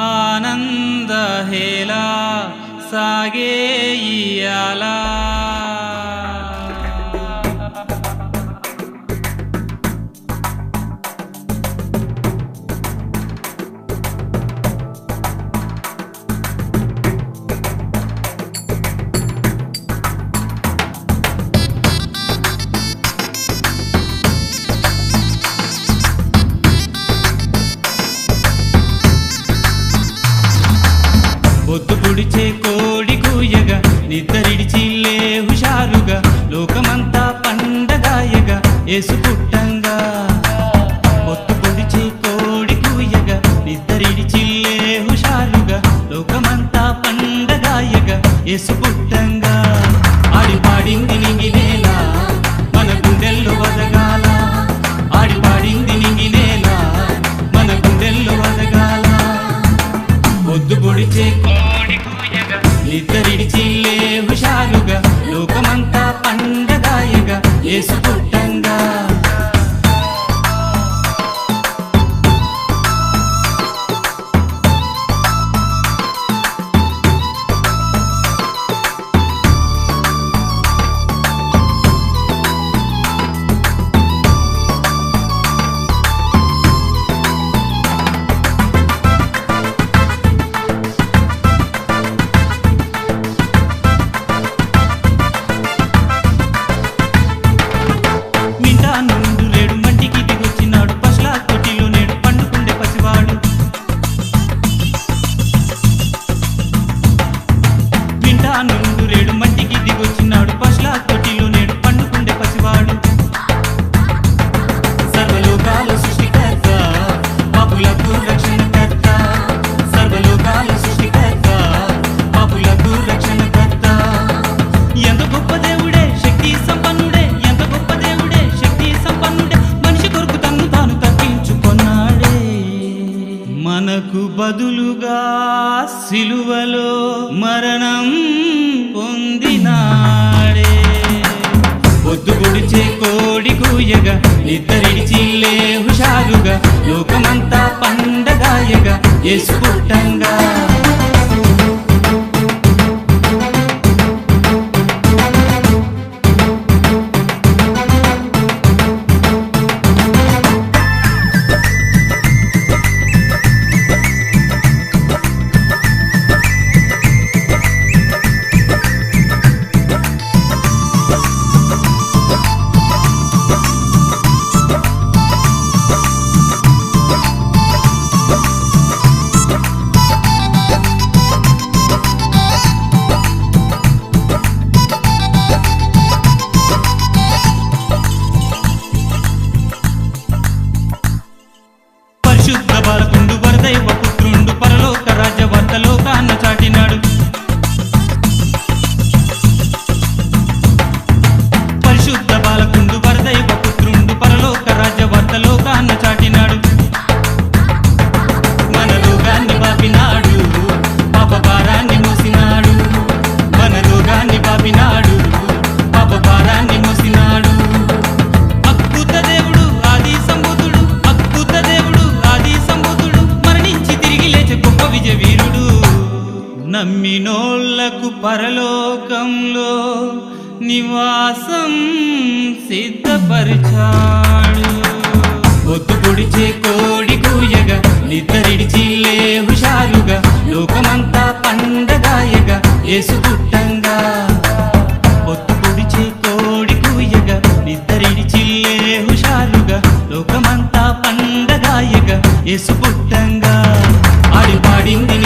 आनंद हेला सागेयि आला Facebook. మనకు బదులుగా సిలువలో మరణం పొందినాడే. పొద్దు గుడిచే కోడి కూయగా చిల్లే హుషాలుగా లోకమంతా పండగాయగా ఎసుకుంటంగా పరలోకంలో నివాసం సిద్ధపరిచాడు. ఒత్తు పొడిచే కోడి కూయగా నిద్రడిచి హుషారుగా లోకమంతా పండగాయగా ఏసు పుట్టంగా. ఒత్తు పొడిచే కోడి కూయగా నిద్రడిచి హుషారుగా లోకమంతా పండగాయగా ఏసు పుట్టంగా. ఆడి పాడింది